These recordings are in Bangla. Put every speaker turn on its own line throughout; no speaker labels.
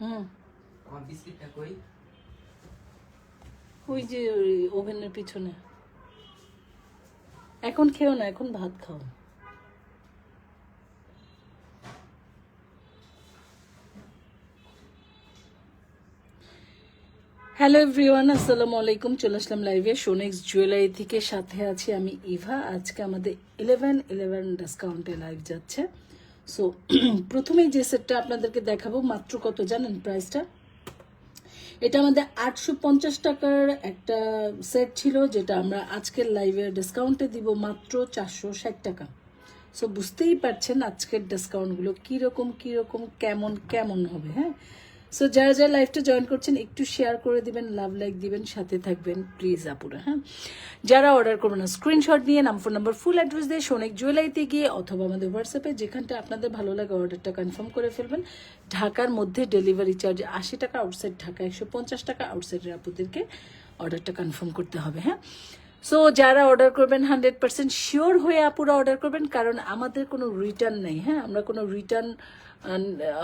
হুম।
আমার বিস্কিটটা কই?
ওই যে ওই ওভেনের পিছনে। এখন খেও না এখন ভাত খাও। হ্যালো এভরিওয়ান আসসালামু আলাইকুম। চলে আসলাম লাইভে সোনেক্স জুয়েলারি থেকে। সাথে আছি আমি ইভা। আজকে আমাদের ইলেভেন ইলেভেন ডিসকাউন্টে লাইভ যাচ্ছে। সো প্রথমে যে সেটটা আপনাদেরকে দেখাবো, মাত্র কত জানেন প্রাইসটা এটা আমাদের আটশো পঞ্চাশ টাকার একটা সেট ছিল, যেটা আমরা আজকের লাইভে ডিসকাউন্টে দিব মাত্র চারশো ষাট টাকা। সো বুঝতেই পারছেন আজকের ডিসকাউন্টগুলো কীরকম কীরকম, কেমন কেমন হবে হ্যাঁ? সো যারা যারা লাইভটা জয়েন করছেন, একটু শেয়ার করে দিবেন লাভ লাইক দিবেন, সাথে থাকবেন প্লিজ আপুরা হ্যাঁ? যারা অর্ডার করবেন না স্ক্রিনশট নিয়ে নাম ফোন নাম্বার ফুল অ্যাড্রেস দিয়ে সোনেক জুয়েলারিতে গিয়ে অথবা আমাদের হোয়াটসঅ্যাপে যেখানটা আপনাদের ভালো লাগে অর্ডারটা কনফার্ম করে ফেলবেন। ঢাকার মধ্যে ডেলিভারি চার্জ আশি টাকা আউটসাইড ঢাকা একশো পঞ্চাশ টাকা আউটসাইডের আপুদেরকে অর্ডারটা কনফার্ম করতে হবে হ্যাঁ? সো যারা অর্ডার করবেন হান্ড্রেড পার্সেন্ট শিওর হয়ে আপুরা অর্ডার করবেন, কারণ আমাদের কোনো রিটার্ন নেই হ্যাঁ? আমরা কোনো রিটার্ন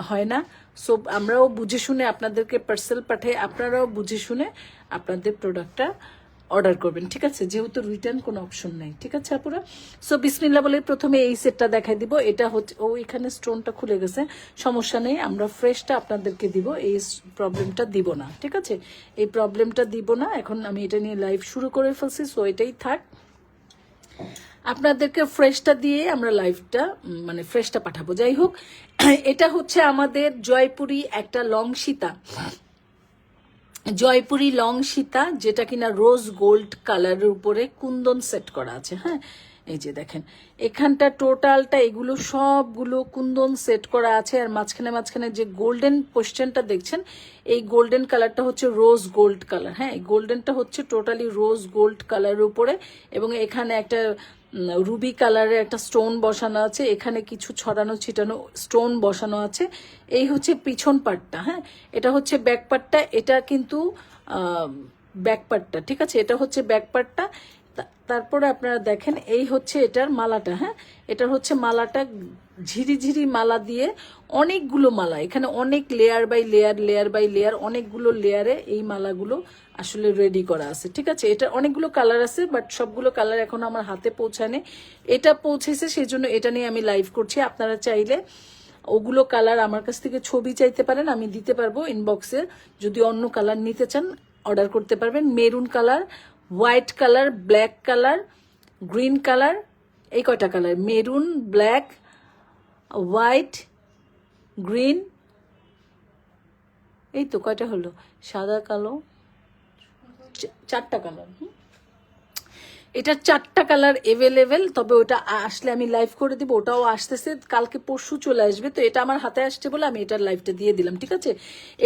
হয় না। সো আমরাও বুঝে শুনে আপনাদেরকে পার্সেল পাঠাই, আপনারাও বুঝে শুনে আপনাদের প্রোডাক্টটা অর্ডার করবেন, ঠিক আছে? যেহেতু রিটার্ন কোনো অপশন নেই, ঠিক আছে আপুরা? সো বিসমিল্লা বলে প্রথমে এই সেটটা দেখাই দিব। এটা হচ্ছে, ও এখানে স্টোনটা খুলে গেছে, সমস্যা নেই, আমরা ফ্রেশটা আপনাদেরকে দিব, এই প্রবলেমটা দিব না, ঠিক আছে? এই প্রবলেমটা দিব না, এখন আমি এটা নিয়ে লাইভ শুরু করে ফেলছি সো এটাই থাক। আপনাদেরকে ফ্রেশটা দিয়ে আমরা লাইভটা মানে ফ্রেশটা পাঠাবো। যাই হোক, এটা হচ্ছে আমাদের জয়পুরি একটা লং সীতা। জয়পুরি লং সীতা যেটা কিনা রোজ গোল্ড কালারের উপরে কুন্দন সেট করা আছে হ্যাঁ? এই যে দেখেন, এখানটা টোটালটা এগুলো সবগুলো কুন্দন সেট করা আছে, আর মাঝখানে মাঝখানে যে গোল্ডেন পোস্টেনটা দেখছেন, এই গোল্ডেন কালারটা হচ্ছে রোজ গোল্ড কালার। হ্যাঁ এই গোল্ডেনটা হচ্ছে টোটালি রোজ গোল্ড কালারের উপরে, এবং এখানে একটা রুবি কালারের একটা স্টোন বসানো আছে, এখানে কিছু ছড়ানো ছিটানো স্টোন বসানো আছে। এই হচ্ছে পিছন পাটটা হ্যাঁ? এটা হচ্ছে ব্যাক পাটটা, এটা কিন্তু ব্যাক পাটটা, ঠিক আছে? এটা হচ্ছে ব্যাক পাটটা তা- তারপরে আপনারা দেখেন, এই হচ্ছে এটার মালাটা হ্যাঁ? এটার হচ্ছে মালাটা ঝিরিঝিরি মালা দিয়ে অনেকগুলো মালা। এখানে অনেক layer by layer layer by layer অনেকগুলো লেয়ারে এই মালাগুলো আসলে রেডি করা আছে, ঠিক আছে? এটা অনেকগুলো কালার আছে বাট সবগুলো কালার এখন আমার হাতে পৌঁছানে এটা পৌঁছেছে সেই জন্য এটা নিয়ে আমি লাইভ করছি। আপনারা চাইলে ওগুলো কালার আমার কাছ থেকে ছবি চাইতে পারেন, আমি দিতে পারব ইনবক্সে যদি অন্য কালার নিতে চান অর্ডার করতে পারবেন। Maroon colour white colour, black colour, green colour, এই কয়টা colour? Maroon, black, white, green. এই তো কয়টা হলো? সাদা, কালো চারটা কালার এটা চারটা কালার এভেলেবেল তবে ওটা আসলে আমি লাইভ করে দিব, ওটাও আসতেছে, কালকে পরশু চলে আসবে, তো এটা আমার হাতে আসছে বলে আমি এটার লাইভটা দিয়ে দিলাম, ঠিক আছে?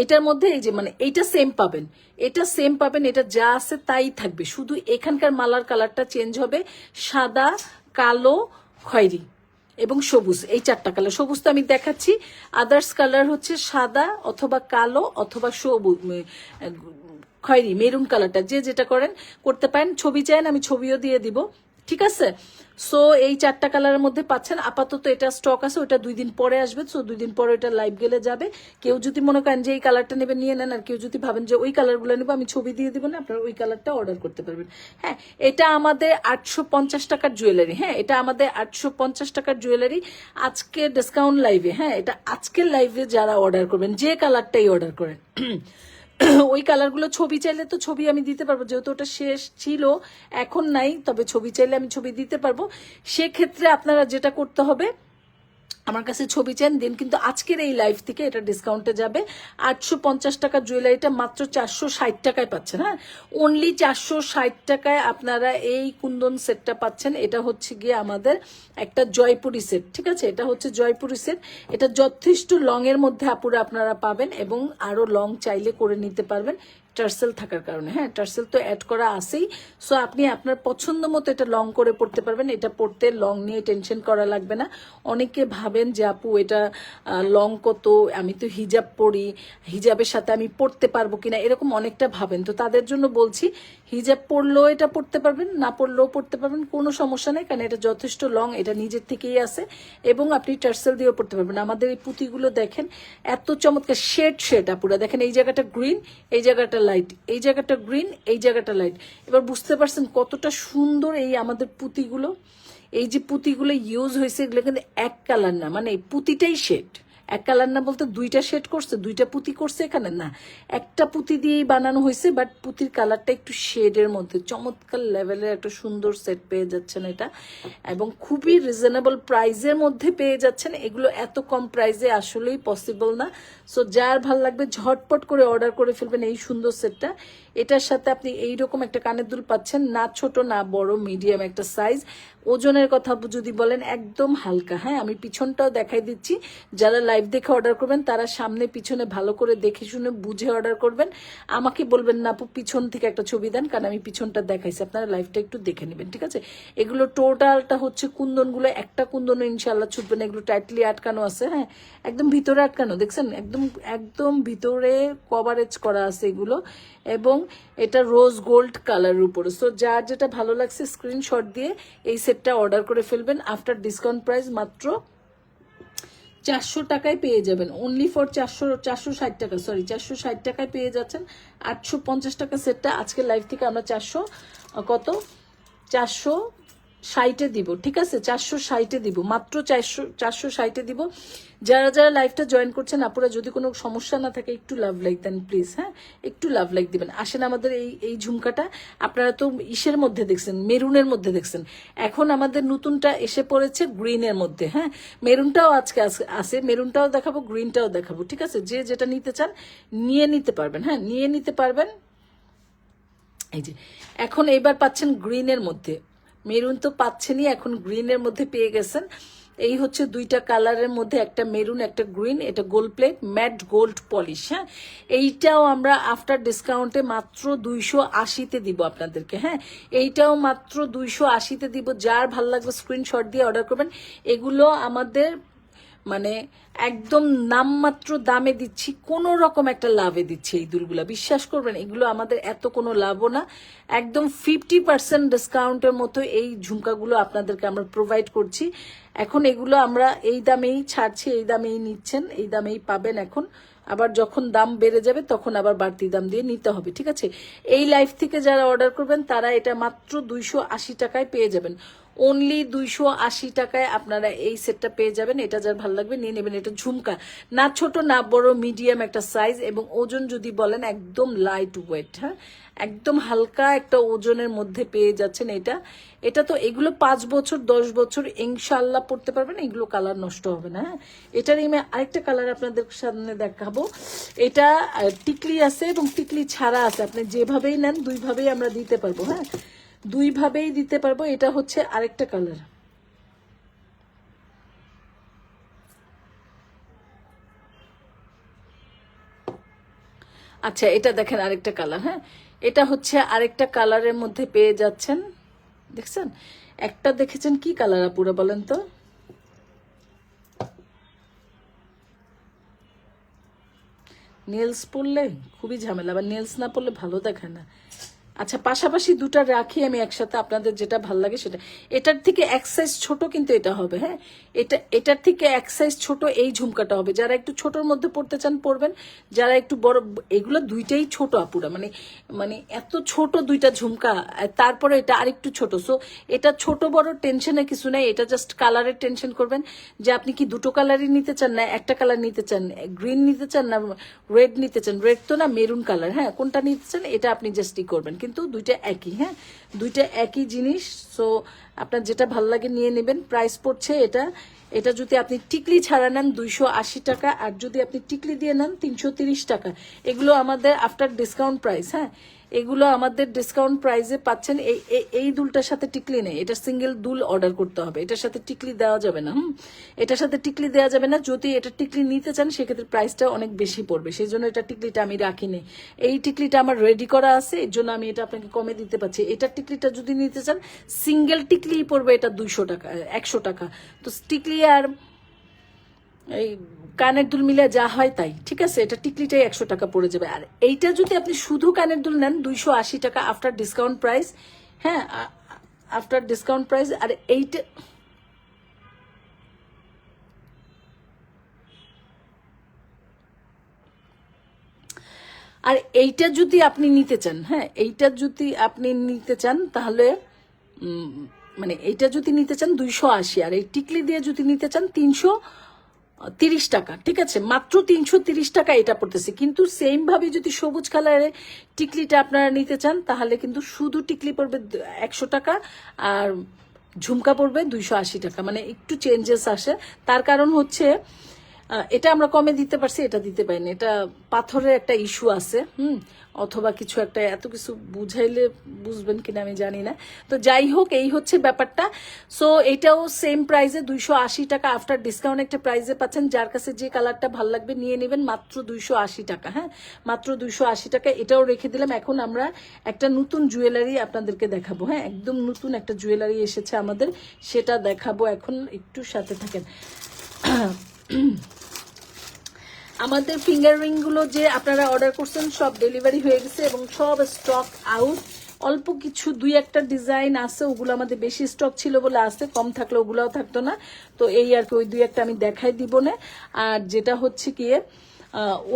এটার মধ্যে এই যে মানে এইটা সেম পাবেন, এটা সেম পাবেন, এটা যা আছে তাই থাকবে, শুধু এখানকার মালার কালারটা চেঞ্জ হবে, সাদা, কালো, খয়েরি এবং সবুজ, এই চারটা কালার, সবুজ তো আমি দেখাচ্ছি আদার্স কালার হচ্ছে সাদা অথবা কালো অথবা সবুজ খয়েরি, মেরুন কালারটা, যে যেটা করেন, করতে পারেন। ছবি চাইন, আমি ছবিও দিয়ে দিব। ঠিক আছে? সো এই চারটা কালারের মধ্যে পাচ্ছেন। আপাতত এটা স্টক আছে, ওটা দুই দিন পরে আসবে। সো দুই দিন পরে এটা লাইভ গেলে যাবে। কেউ যদি মনে করেন যে এই কালারটা নেবেন, নিয়ে নেন, আর কেউ যদি ভাবেন যে ওই কালারগুলো নেব, আমি ছবি দিয়ে দিব না, আপনারা ওই কালারটা অর্ডার করতে পারবেন। হ্যাঁ এটা আমাদের আটশো পঞ্চাশ টাকার জুয়েলারি হ্যাঁ এটা আমাদের আটশো পঞ্চাশ টাকার জুয়েলারি আজকে ডিসকাউন্ট লাইভে হ্যাঁ এটা আজকের লাইভে যারা অর্ডার করবেন, যে কালারটাই অর্ডার করেন। ওই কালারগুলো ছবি চাইলে তো ছবি আমি দিতে পারব, যেহেতু ওটা শেষ ছিল, এখন নাই, তবে ছবি চাইলে আমি ছবি দিতে পারব। সেক্ষেত্রে আপনারা যেটা করতে হবে আমার কাছে ছবি চান, দিন কিন্তু আজকের এই লাইভ থেকে এটা ডিসকাউন্টে যাবে। আটশো পঞ্চাশ টাকার জুয়েলারিটা মাত্র চারশো ষাট টাকায় পাচ্ছেন হ্যাঁ? অনলি চারশো ষাট টাকায় আপনারা এই কুন্দন সেটটা পাচ্ছেন। এটা হচ্ছে গিয়ে আমাদের একটা জয়পুরি সেট ঠিক আছে? এটা হচ্ছে জয়পুরি সেট এটা যথেষ্ট লং এর মধ্যে আপুরা আপনারা পাবেন এবং আরও লং চাইলে করে নিতে পারবেন। টার্সেল থাকার কারণে হ্যাঁ টার্সেল তো অ্যাড করা আছেই। সো আপনি আপনার পছন্দ মতো এটা লং করে পড়তে পারবেন। এটা পড়তে লং নিয়ে টেনশন করা লাগবে না। অনেকে ভাবেন যে, আপু, এটা লং কত? আমি তো হিজাব পড়ি। হিজাবের সাথে আমি পড়তে পারব কিনা? এরকম অনেকটা ভাবেন। তো তাদের জন্য বলছি হিজাব পরলেও এটা পড়তে পারবেন, না পড়লেও পড়তে পারবেন, কোনো সমস্যা নেই, কারণ এটা যথেষ্ট লং এটা নিজের থেকেই আছে, এবং আপনি টার্সেল দিয়েও পড়তে পারবেন। আমাদের এই পুঁতিগুলো দেখেন, এত চমৎকার শেড শেড আপুরা। দেখেন, এই জায়গাটা গ্রিন এই জায়গাটা লাইট এই জায়গাটা গ্রিন এই জায়গাটা লাইট এবার বুঝতে পারছেন কতটা সুন্দর এই আমাদের পুঁতিগুলো? এই যে পুঁতিগুলো ইউজ হয়েছে, এগুলো কিন্তু এক কালার না মানে পুঁতিটাই শেড এক কালার না বলতে দুইটা শেড করছে, দুইটা পুঁতি করছে এখানে, না। একটা পুঁতি দিয়েই বানানো হয়েছে, বাট পুঁতির কালারটা একটু শেডের মধ্যে, চমৎকার লেভেলের একটা সুন্দর সেট পেয়ে যাচ্ছেন এটা, এবং খুবই রিজনেবল প্রাইসের মধ্যে পেয়ে যাচ্ছেন। এগুলো এত কম প্রাইসে আসলেই পসিবল না। সো যার ভালো লাগবে ঝটপট করে অর্ডার করে ফেলবেন এই সুন্দর সেটটা। এটার সাথে আপনি এইরকম একটা কানের দুল পাচ্ছেন, না ছোট, না বড় মিডিয়াম একটা সাইজ ওজনের কথা যদি বলেন, একদম হালকা। হ্যাঁ আমি পিছনটাও দেখাই দিচ্ছি। যারা লাইভ দেখে অর্ডার করবেন, তারা সামনে পিছনে ভালো করে দেখে শুনে বুঝে অর্ডার করবেন। আমাকে বলবেন, না পিছন থেকে একটা ছবি দেন, কারণ আমি পিছনটা দেখাইছি। আপনারা লাইভটা একটু দেখে নেবেন, ঠিক আছে? এগুলো টোটালটা হচ্ছে কুন্দনগুলো, একটা কুন্দন ইনশাল্লাহ ছুটবে না। এগুলো টাইটলি আটকানো আছে হ্যাঁ। একদম ভিতরে আটকানো, দেখছেন? একদম একদম ভিতরে কভারেজ করা আছে এগুলো। এবং এটা রোজ গোল্ড কালারের উপরে। সো যার যেটা ভালো লাগছে স্ক্রিনশট দিয়ে এই সেটটা অর্ডার করে ফেলবেন। আফটার ডিসকাউন্ট প্রাইস মাত্র চারশো টাকায় পেয়ে যাবেন। অনলি ফর চারশো চারশো ষাট টাকা সরি চারশো ষাট টাকায় পেয়ে যাচ্ছেন। আটশো পঞ্চাশ টাকা সেটটা আজকে লাইভ থেকে আমরা চারশো, কত? চারশো ষাটে দিব, ঠিক আছে? চারশো ষাটে দিব, মাত্র চারশো চারশো ষাটে দিব। যারা যারা লাইভটা জয়েন করছেন, আপনারা যদি কোনো সমস্যা না থাকে, একটু লাভ লাইক দেন প্লিজ হ্যাঁ? একটু লাভ লাইক দিবেন। আসেন আমাদের এই এই ঝুমকাটা। আপনারা তো ইসের মধ্যে দেখছেন, মেরুনের মধ্যে দেখছেন। এখন আমাদের নতুনটা এসে পড়েছে গ্রিনের মধ্যে হ্যাঁ? মেরুনটাও আজকে আস- মেরুনটাও দেখাবো, গ্রিনটাও দেখাবো, ঠিক আছে? যে যেটা নিতে চান, নিয়ে নিতে পারবেন হ্যাঁ? নিয়ে নিতে পারবেন। এই যে, এখন এইবার পাচ্ছেন গ্রিনের মধ্যে। মেরুন তো পাচ্ছেনই, এখন গ্রিনের মধ্যে পেয়ে গেছেন। এই হচ্ছে দুইটা কালারের মধ্যে একটা মেরুন, একটা গ্রিন এটা gold plate matte gold polish হ্যাঁ? এইটাও আমরা আফটার ডিসকাউন্টে মাত্র দুইশো আশিতে দিব আপনাদেরকে হ্যাঁ? এইটাও মাত্র দুইশো আশিতে দিব, যার ভালো লাগবে স্ক্রিনশট দিয়ে অর্ডার করবেন। এগুলো আমাদের মানে একদম নামমাত্র দামে দিচ্ছি, কোনো রকম একটা লাভে দিচ্ছি এই দুলগুলা। বিশ্বাস করবেন, এগুলো আমাদের এত কোনো লাভও না। একদম ফিফটি পার্সেন্ট ডিসকাউন্টের মতো এই ঝুমকাগুলো আপনাদেরকে আমরা প্রোভাইড করছি। এখন এগুলো আমরা এই দামেই ছাড়ছি, এই দামেই নিচ্ছেন, এই দামেই পাবেন এখন। আবার যখন দাম বেড়ে যাবে, তখন আবার বাড়তি দাম দিয়ে নিতে হবে, ঠিক আছে? এই লাইফ থেকে যারা অর্ডার করবেন, তারা এটা মাত্র দুইশো আশি টাকায় পেয়ে যাবেন। অনলি দুইশো আশি টাকায় আপনারা এই সেটটা পেয়ে যাবেন। এটা যার ভালো লাগবে, নিয়ে নেবেন এটা ঝুমকা। না ছোট, না বড় মিডিয়াম একটা সাইজ এবং ওজন যদি বলেন একদম লাইট ওয়েট হ্যাঁ? একদম হালকা একটা ওজনের মধ্যে পেয়ে যাচ্ছেন এটা। এটা তো এগুলো পাঁচ বছর, দশ বছর ইনশাল্লাহ পড়তে পারবেন, এগুলো কালার নষ্ট হবে না হ্যাঁ? এটার এই আরেকটা কালার আপনাদের সামনে দেখাবো। এটা টিকলি আছে এবং টিকলি ছাড়া আছে। আপনি যেভাবেই নেন, দুইভাবেই আমরা দিতে পারব হ্যাঁ? দুইভাবেই দিতে পারব, এটা হচ্ছে আরেকটা কালার আচ্ছা এটা দেখেন আরেকটা কালার হ্যাঁ? এটা হচ্ছে আরেকটা কালারের মধ্যে পেয়ে যাচ্ছেন, দেখছেন? একটা দেখেছেন কি কালার আপুরা বলেন তো? নেলস পরলে খুবই ঝামেলা, আবার নেলস না পরলে ভালো দেখায় না। আচ্ছা পাশাপাশি দুটা রাখি আমি একসাথে আপনাদের যেটা ভালো লাগে সেটা। এটার থেকে এক সাইজ ছোট কিন্তু এটা হবে হ্যাঁ? এটা, এটার থেকে এক সাইজ ছোট এই ঝুমকাটা হবে। যারা একটু ছোটর মধ্যে পড়তে চান পড়বেন, যারা একটু বড়, এগুলো দুইটাই ছোট আপুরা মানে মানে এত ছোট দুইটা ঝুমকা তারপরে এটা আরেকটু ছোট। সো এটা ছোট বড় টেনশনের কিছু নাই, এটা জাস্ট কালারের টেনশন করবেন। যে আপনি কি দুটো কালারই নিতে চান না একটা কালার নিতে চান? গ্রিন নিতে চান না রেড নিতে চান? রেড তো না মেরুন কালার হ্যাঁ? কোনটা নিতে চান? এটা আপনি জাস্টই করবেন। কিন্তু দুইটা একই হ্যাঁ? দুইটা একই জিনিস সো আপনার যেটা ভালো লাগে নিয়ে নেবেন প্রাইস পড়ছে এটা। এটা যদি আপনি টিকলি ছাড়া নেন দুইশো আশি টাকা, আর যদি আপনি টিকলি দিয়ে নেন তিনশো টাকা। এগুলো আমাদের আফটার ডিসকাউন্ট প্রাইস হ্যাঁ? এগুলো আমাদের ডিসকাউন্ট প্রাইসে পাচ্ছেন, এই, এই- দুলটার সাথে টিকলি নেই। এটা সিঙ্গেল দুল অর্ডার করতে হবে। এটার সাথে টিকলি দেওয়া যাবে না, হুম? এটার সাথে টিকলি দেওয়া যাবে না। যদি এটা টিকলি নিতে চান, সেক্ষেত্রে প্রাইসটা অনেক বেশি পড়বে। সেই জন্য এটা টিকলিটা আমি রাখিনি। এই টিকলিটা আমার রেডি করা আছে, এর জন্য আমি এটা আপনাকে কমে দিতে পারছি। এটা টিকলিটা যদি নিতে চান সিঙ্গেল টিকলি পড়বে এটা দুইশো টাকা, একশো টাকা। তো টিকলি আর এই কানের দুল মিলে যা হয় তাই, ঠিক আছে? এটা টিকলিটাই একশো টাকা পড়ে যাবে। আর এইটা যদি আপনি শুধু কানের দুল নেন, দুইশো আশি টাকা আফটার ডিসকাউন্ট প্রাইস হ্যাঁ আফটার ডিসকাউন্ট প্রাইস আর এইটা আর এইটা যদি আপনি নিতে চান হ্যাঁ এইটা যদি আপনি নিতে চান, তাহলে মানে এটা যদি নিতে চান দুইশো আশি, আর এই টিকলি দিয়ে যদি নিতে চান তিনশো তিরিশ টাকা। ঠিক আছে? মাত্র তিনশো তিরিশ টাকা এটা পড়তেছে। কিন্তু সেম ভাবে যদি সবুজ কালারের টিকলিটা আপনারা নিতে চান, তাহলে কিন্তু শুধু টিকলি পড়বে একশো টাকা, আর ঝুমকা পড়বে দুইশো আশি টাকা। মানে একটু চেঞ্জেস আসে। তার কারণ হচ্ছে এটা আমরা কমে দিতে পারছি, এটা দিতে পারি পারিনি। এটা পাথরের একটা ইস্যু আছে, হুম? অথবা কিছু একটা, এত কিছু বুঝাইলে বুঝবেন কিনা আমি জানি না। তো যাই হোক, এই হচ্ছে ব্যাপারটা। সো এটাও সেম প্রাইসে দুইশো আশি টাকা আফটার ডিসকাউন্ট একটা প্রাইসে পাচ্ছেন। যার কাছে যে কালারটা ভালো লাগবে নিয়ে নেবেন, মাত্র দুইশো আশি টাকা হ্যাঁ? মাত্র দুইশো আশি টাকা, এটাও রেখে দিলাম। এখন আমরা একটা নতুন জুয়েলারি আপনাদেরকে দেখাবো হ্যাঁ? একদম নতুন একটা জুয়েলারি এসেছে আমাদের, সেটা দেখাবো। এখন একটু সাথে থাকেন। আমাদের ফিঙ্গার রিংগুলো যে আপনারা অর্ডার করছেন, সব ডেলিভারি হয়ে গেছে এবং সব স্টক আউট অল্প কিছু দুই একটা ডিজাইন আছে, ওগুলো আমাদের বেশি স্টক ছিল বলে আছে, কম থাকলে ওগুলাও থাকতো না। তো এই আর কি, ওই দুই একটা আমি দেখাই দিব না। আর যেটা হচ্ছে কি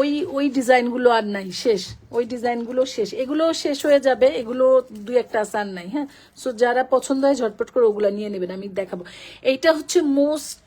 ওই ওই ডিজাইনগুলো আর নাই, শেষ। ওই ডিজাইনগুলো শেষ। এগুলো শেষ হয়ে যাবে, এগুলো দুই একটা আছে আর নাই হ্যাঁ? সো যারা পছন্দ হয় ঝটপট করে ওগুলো নিয়ে নেবেন, আমি দেখাবো। এইটা হচ্ছে মোস্ট